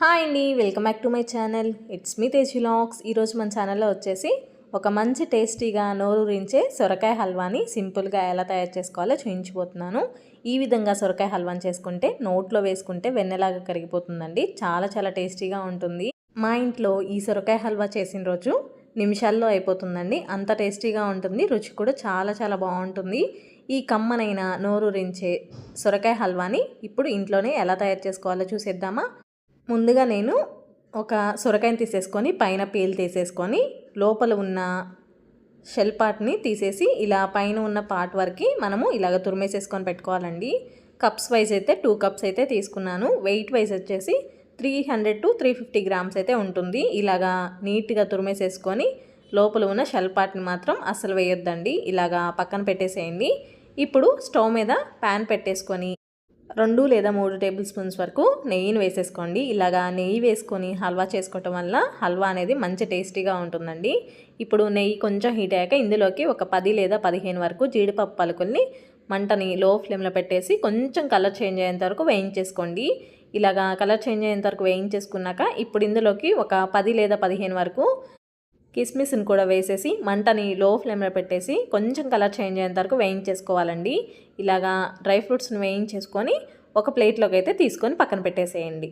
Hi అండి welcome back to my channel. It's me Tej ఈరోజు మన ఛానల్లో వచ్చేసి ఒక మంచి టేస్టీగా నోరూరించే సొరకాయ హల్వాని సింపుల్గా ఎలా తయారు చేసుకోవాలో చూయించిపోతున్నాను ఈ విధంగా సొరకాయ హల్వాని చేసుకుంటే నోట్లో వేసుకుంటే వెన్నెలాగా కరిగిపోతుందండి. చాలా చాలా టేస్టీగా ఉంటుంది. మా ఇంట్లో ఈ సొరకాయ హల్వా చేసిన రోజు నిమిషాల్లో అయిపోతుందండి. అంత టేస్టీగా ఉంటుంది. రుచి కూడా చాలా చాలా బాగుంటుంది. ఈ కమ్మనైన నోరూరించే సొరకాయ హల్వాని ఇప్పుడు ఇంట్లోనే ఎలా తయారు చేసుకోవాలో చూసేద్దామా? ముందుగా నేను ఒక సొరకాయని తీసేసుకొని పైన పీల్ తీసేసుకొని లోపల ఉన్న షెల్ పార్ట్ని తీసేసి ఇలా పైన ఉన్న పార్ట్ వరకు మనము ఇలాగ తురిమేసేసుకొని పెట్టుకోవాలండి. కప్స్ వైజ్ అయితే టూ కప్స్ అయితే తీసుకున్నాను. వెయిట్ వైజ్ వచ్చేసి three hundred to three fifty grams అయితే ఉంటుంది. ఇలాగా నీట్గా తురిమేసేసుకొని లోపల ఉన్న షెల్ పార్ట్ని మాత్రం అస్సలు వేయొద్దండి. ఇలాగా పక్కన పెట్టేసేయండి. ఇప్పుడు స్టవ్ మీద ప్యాన్ పెట్టేసుకొని రెండు లేదా మూడు టేబుల్ స్పూన్స్ వరకు నెయ్యిని వేసేసుకోండి. ఇలాగా నెయ్యి వేసుకొని హల్వా చేసుకోవటం వల్ల హల్వా అనేది మంచి టేస్టీగా ఉంటుందండి. ఇప్పుడు నెయ్యి కొంచెం హీట్ అయ్యాక ఇందులోకి ఒక పది లేదా పదిహేను వరకు జీడిపప్పు పలుకుల్ని మంటని లో ఫ్లేమ్లో పెట్టేసి కొంచెం కలర్ చేంజ్ అయ్యేంత వరకు వేయించేసుకోండి. ఇలాగా కలర్ చేంజ్ అయ్యేంత వరకు వేయించేసుకున్నాక ఇప్పుడు ఇందులోకి ఒక పది లేదా పదిహేను వరకు కిస్మిస్ని కూడా వేసేసి మంటని లో ఫ్లేమ్లో పెట్టేసి కొంచెం కలర్ చేంజ్ అయ్యేంత వరకు వేయించేసుకోవాలండి. ఇలాగా డ్రై ఫ్రూట్స్ని వేయించేసుకొని ఒక ప్లేట్లోకి అయితే తీసుకొని పక్కన పెట్టేసేయండి.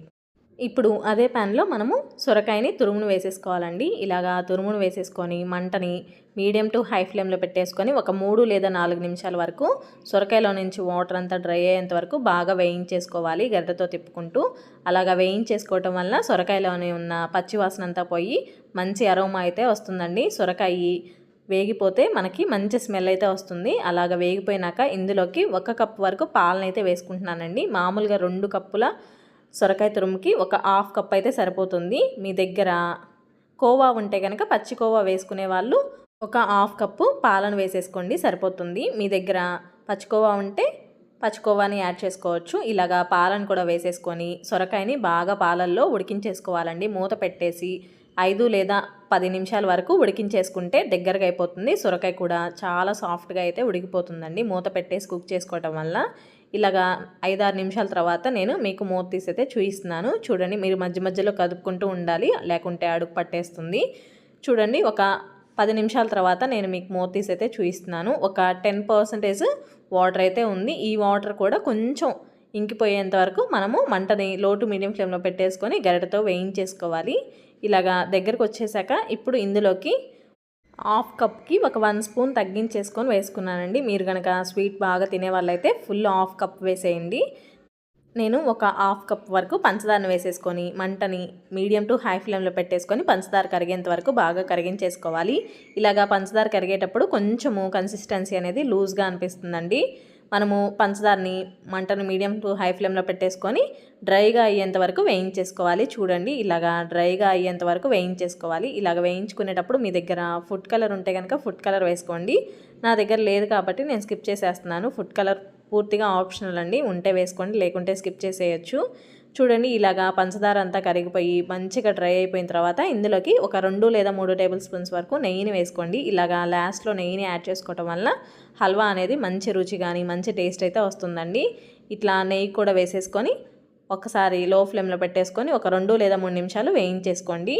ఇప్పుడు అదే ప్యాన్లో మనము సొరకాయని తురుమును వేసేసుకోవాలండి. ఇలాగా తురుమును వేసేసుకొని మంటని మీడియం టు హై ఫ్లేమ్లో పెట్టేసుకొని ఒక మూడు లేదా నాలుగు నిమిషాల వరకు సొరకాయలో నుంచి వాటర్ అంతా డ్రై అయ్యేంత వరకు బాగా వేయించేసుకోవాలి గడ్డతో తిప్పుకుంటూ. అలాగా వేయించేసుకోవటం వల్ల సొరకాయలోనే ఉన్న పచ్చివాసన అంతా పోయి మంచి అరోమా అయితే వస్తుందండి. సొరకాయ వేగిపోతే మనకి మంచి స్మెల్ అయితే వస్తుంది. అలాగ వేగిపోయినాక ఇందులోకి ఒక కప్పు వరకు పాలనైతే వేసుకుంటున్నానండి. మామూలుగా రెండు కప్పుల సొరకాయ తురుముకి ఒక హాఫ్ కప్ అయితే సరిపోతుంది. మీ దగ్గర కోవా ఉంటే కనుక పచ్చి కోవా వేసుకునే వాళ్ళు ఒక హాఫ్ కప్పు పాలను వేసేసుకోండి సరిపోతుంది. మీ దగ్గర పచ్చికోవా ఉంటే పచ్చికోవాని యాడ్ చేసుకోవచ్చు. ఇలాగా పాలను కూడా వేసేసుకొని సొరకాయని బాగా పాలల్లో ఉడికించేసుకోవాలండి. మూత పెట్టేసి ఐదు లేదా పది నిమిషాల వరకు ఉడికించేసుకుంటే దగ్గరగా అయిపోతుంది. సొరకాయ కూడా చాలా సాఫ్ట్గా అయితే ఉడికిపోతుందండి. మూత పెట్టేసి కుక్ చేసుకోవటం వల్ల ఇలాగా ఐదారు నిమిషాల తర్వాత నేను మీకు మూత తీసి అయితే చూపిస్తున్నాను. చూడండి మీరు మధ్య మధ్యలో కదుపుకుంటూ ఉండాలి లేకుంటే అడుగు పట్టేస్తుంది. చూడండి ఒక పది నిమిషాల తర్వాత నేను మీకు మూత తీసి అయితే చూపిస్తున్నాను. ఒక టెన్ పర్సెంటేజ్ వాటర్ అయితే ఉంది. ఈ వాటర్ కూడా కొంచెం ఇంకిపోయేంత వరకు మనము మంటని లోటు మీడియం ఫ్లేమ్లో పెట్టేసుకొని గరిటతో వేయించేసుకోవాలి. ఇలాగా దగ్గరకు వచ్చేసాక ఇప్పుడు ఇందులోకి హాఫ్ కప్కి ఒక వన్ స్పూన్ తగ్గించేసుకొని వేసుకున్నానండి. మీరు కనుక స్వీట్ బాగా తినే వాళ్ళైతే ఫుల్ హాఫ్ కప్ వేసేయండి. నేను ఒక హాఫ్ కప్ వరకు పంచదారను వేసేసుకొని మంటని మీడియం టు హై ఫ్లేమ్లో పెట్టేసుకొని పంచదార కరిగేంత వరకు బాగా కరిగించేసుకోవాలి. ఇలాగా పంచదార కరిగేటప్పుడు కొంచెము కన్సిస్టెన్సీ అనేది లూజ్గా అనిపిస్తుందండి. మనము పంచదారని మంటను మీడియం టు హై ఫ్లేమ్లో పెట్టేసుకొని డ్రైగా అయ్యేంత వరకు వేయించేసుకోవాలి. చూడండి ఇలాగా డ్రైగా అయ్యేంత వరకు వేయించేసుకోవాలి. ఇలాగ వేయించుకునేటప్పుడు మీ దగ్గర ఫుడ్ కలర్ ఉంటే కనుక ఫుడ్ కలర్ వేసుకోండి. నా దగ్గర లేదు కాబట్టి నేను స్కిప్ చేసేస్తున్నాను. ఫుడ్ కలర్ పూర్తిగా ఆప్షనల్ అండి. ఉంటే వేసుకోండి లేకుంటే స్కిప్ చేసేయచ్చు. చూడండి ఇలాగా పంచదార అంతా కరిగిపోయి మంచిగా డ్రై అయిపోయిన తర్వాత ఇందులోకి ఒక రెండు లేదా మూడు టేబుల్ స్పూన్స్ వరకు నెయ్యిని వేసుకోండి. ఇలాగా లాస్ట్లో నెయ్యిని యాడ్ చేసుకోవటం వల్ల హల్వా అనేది మంచి రుచి కానీ మంచి టేస్ట్ అయితే వస్తుందండి. ఇట్లా నెయ్యి కూడా వేసేసుకొని ఒకసారి లో ఫ్లేమ్లో పెట్టేసుకొని ఒక రెండు లేదా మూడు నిమిషాలు వేయించేసుకోండి.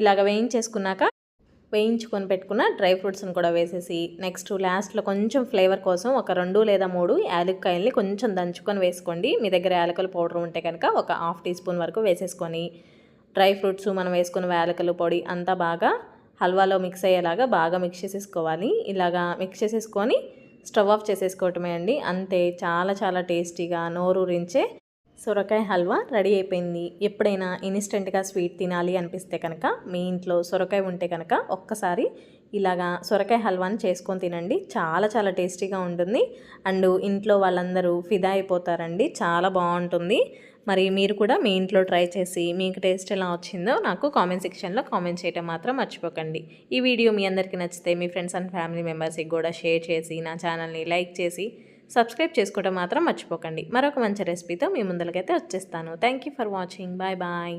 ఇలాగ వేయించేసుకున్నాక వేయించుకొని పెట్టుకున్న డ్రై ఫ్రూట్స్ని కూడా వేసేసి నెక్స్ట్ లాస్ట్లో కొంచెం ఫ్లేవర్ కోసం ఒక రెండు లేదా మూడు యాలక్కాయల్ని కొంచెం దంచుకొని వేసుకోండి. మీ దగ్గర యాలకల పౌడర్ ఉంటే కనుక ఒక హాఫ్ టీ స్పూన్ వరకు వేసేసుకొని డ్రై ఫ్రూట్స్ మనం వేసుకున్న యాలకలు పొడి అంతా బాగా హల్వాలో మిక్స్ అయ్యేలాగా బాగా మిక్స్ చేసేసుకోవాలి. ఇలాగా మిక్స్ చేసేసుకొని స్టవ్ ఆఫ్ చేసేసుకోవటమే అండి. అంతే చాలా చాలా టేస్టీగా నోరూరించే సొరకాయ హల్వా రెడీ అయిపోయింది. ఎప్పుడైనా ఇన్స్టెంట్గా స్వీట్ తినాలి అనిపిస్తే కనుక మీ ఇంట్లో సొరకాయ ఉంటే కనుక ఒక్కసారి ఇలాగా సొరకాయ హల్వాని చేసుకొని తినండి. చాలా చాలా టేస్టీగా ఉంటుంది. అండ్ ఇంట్లో వాళ్ళందరూ ఫిదా అయిపోతారండి. చాలా బాగుంటుంది. మరి మీరు కూడా మీ ఇంట్లో ట్రై చేసి మీకు టేస్ట్ ఎలా వచ్చిందో నాకు కామెంట్ సెక్షన్లో కామెంట్ చేయటం మాత్రం మర్చిపోకండి. ఈ వీడియో మీ అందరికీ నచ్చితే మీ ఫ్రెండ్స్ అండ్ ఫ్యామిలీ మెంబర్స్కి కూడా షేర్ చేసి నా ఛానల్ని లైక్ చేసి సబ్స్క్రైబ్ చేసుకోవడం మాత్రం మర్చిపోకండి. మరొక మంచి రెసిపీతో మీ ముందరికైతే వచ్చేస్తాను. Thank for watching bye bye